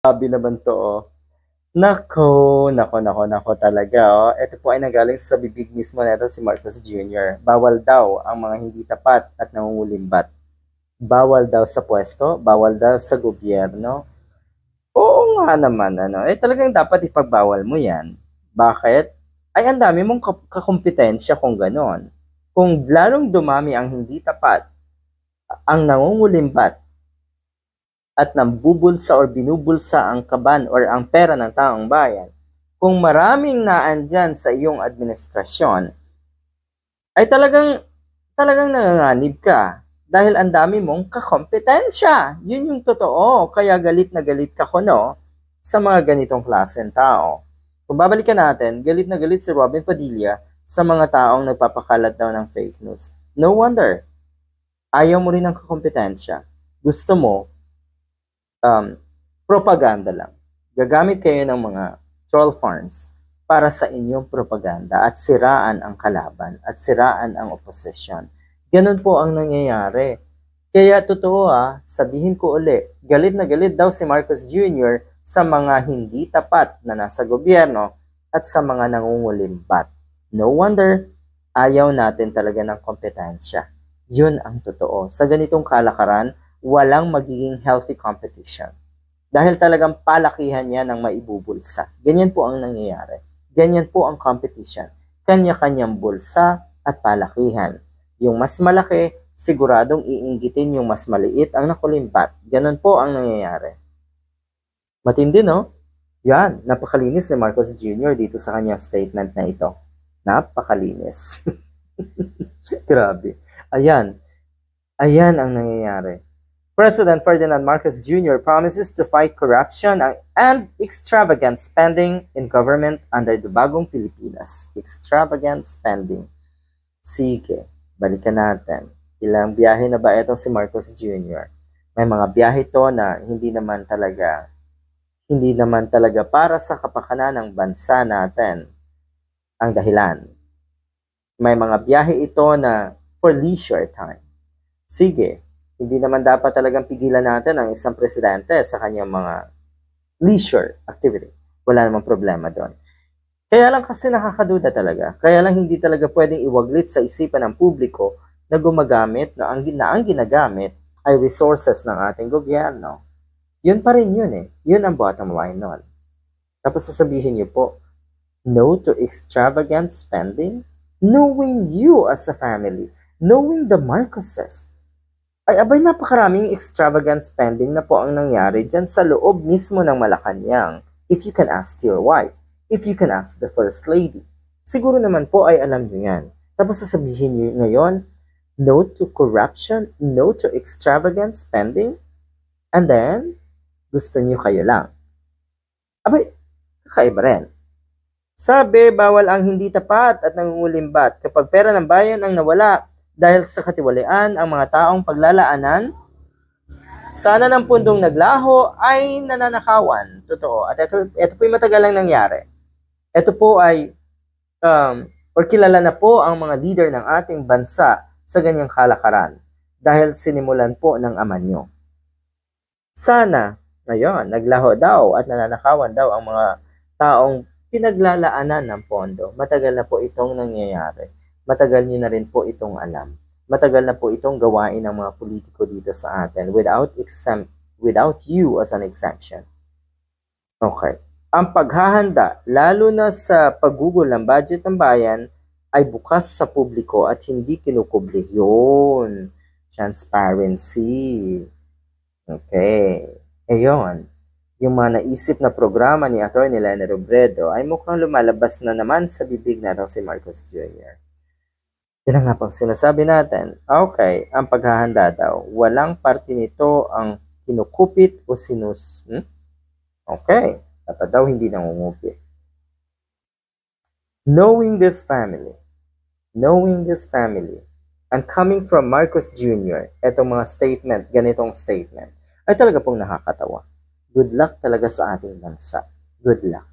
Grabe naman to, oh. Nako, nako, nako, nako talaga, oh. Ito po ay nagaling sa bibig mismo nito si Marcos Jr. Bawal daw ang mga hindi tapat at nangungulimbat. Bawal daw sa pwesto, bawal daw sa gobyerno. Oo nga naman, ano. Eh talagang dapat ipagbawal mo yan. Bakit? Ay ang dami mong kakompetensya kung ganon. Kung lalong dumami ang hindi tapat, ang nangungulimbat, at nambubulsa or binubulsa ang kaban or ang pera ng taong bayan, kung maraming naandyan sa iyong administrasyon, ay talagang talagang nanganganib ka dahil ang dami mong kakompetensya. Yun yung totoo. Kaya galit na galit ka ko, no? Sa mga ganitong klaseng tao. Kung babalikan natin, galit na galit si Robin Padilla sa mga taong nagpapakalat daw ng fake news. No wonder. Ayaw mo rin ng kakompetensya. Gusto mo um, propaganda lang. Gagamit kayo ng mga troll farms para sa inyong propaganda at siraan ang kalaban at siraan ang oposisyon. Ganun po ang nangyayari. Kaya totoo ah, sabihin ko uli, galit na galit daw si Marcos Jr. sa mga hindi tapat na nasa gobyerno at sa mga nangungulimbat. No wonder, ayaw natin talaga ng kompetensya. Yun ang totoo. Sa ganitong kalakaran, walang magiging healthy competition. Dahil talagang palakihan niya ng maibubulsa. Ganyan po ang nangyayari. Ganyan po ang competition. Kanya-kanyang bulsa at palakihan. Yung mas malaki, siguradong iinggitin yung mas maliit ang nakulimbat. Ganon po ang nangyayari. Matindi, no? Yan, napakalinis ni Marcos Jr. dito sa kanyang statement na ito. Napakalinis. Grabe. Ayan. Ayan ang nangyayari. President Ferdinand Marcos Jr. promises to fight corruption and extravagant spending in government under the bagong Pilipinas. Extravagant spending. Sige, balikan natin. Ilang biyahe na ba itong si Marcos Jr.? May mga biyahe to na hindi naman talaga hindi naman talaga para sa kapakanan ng bansa natin ang dahilan. May mga biyahe ito na for leisure time. Sige, hindi naman dapat talagang pigilan natin ang isang presidente sa kanyang mga leisure activity. Wala namang problema doon. Kaya lang kasi nakakaduda talaga. Kaya lang hindi talaga pwedeng iwaglit sa isipan ng publiko na gumagamit na ang, na ang ginagamit ay resources ng ating gobyerno. Yun pa rin yun eh. Yun ang bottom line nun. Tapos sasabihin niyo po, no to extravagant spending? Knowing you as a family, knowing the Marcoses, ay abay napakaraming extravagant spending na po ang nangyari dyan sa loob mismo ng Malacanang. If you can ask your wife, if you can ask the First Lady. Siguro naman po ay alam nyo yan. Tapos sasabihin nyo ngayon, no to corruption, no to extravagant spending, and then, gusto nyo kayo lang. Abay, kakaiba rin. Sabi, bawal ang hindi tapat at nangungulimbat kapag pera ng bayan ang nawala dahil sa katiwalian ang mga taong paglalaanan. Sana ng pundong naglaho ay nananakawan. Totoo. At ito, ito po yung matagal lang nangyari. Ito po ay, um, or kilala na po ang mga leader ng ating bansa sa ganyang kalakaran dahil sinimulan po ng ama nyo. Sana, ngayon, naglaho daw at nananakawan daw ang mga taong pinaglalaanan ng pondo. Matagal na po itong nangyayari. Matagal niyo na rin po itong alam. Matagal na po itong gawain ng mga politiko dito sa atin without exempt without you as an exemption. Okay. Ang paghahanda, lalo na sa paggugol ng budget ng bayan, ay bukas sa publiko at hindi kinukubli. Yun. Transparency. Okay. Ayon. Yung mga naisip na programa ni Atty. Lena Robredo ay mukhang lumalabas na naman sa bibig natin si Marcos Jr. Yan nga pang sinasabi natin. Okay, ang paghahanda daw. Walang parte nito ang kinukupit o sinus. Hmm? Okay, dapat daw hindi nangungupit. Knowing this family, knowing this family, and coming from Marcos Jr., etong mga statement, ganitong statement, ay talaga pong nakakatawa. Good luck talaga sa ating bansa. Good luck.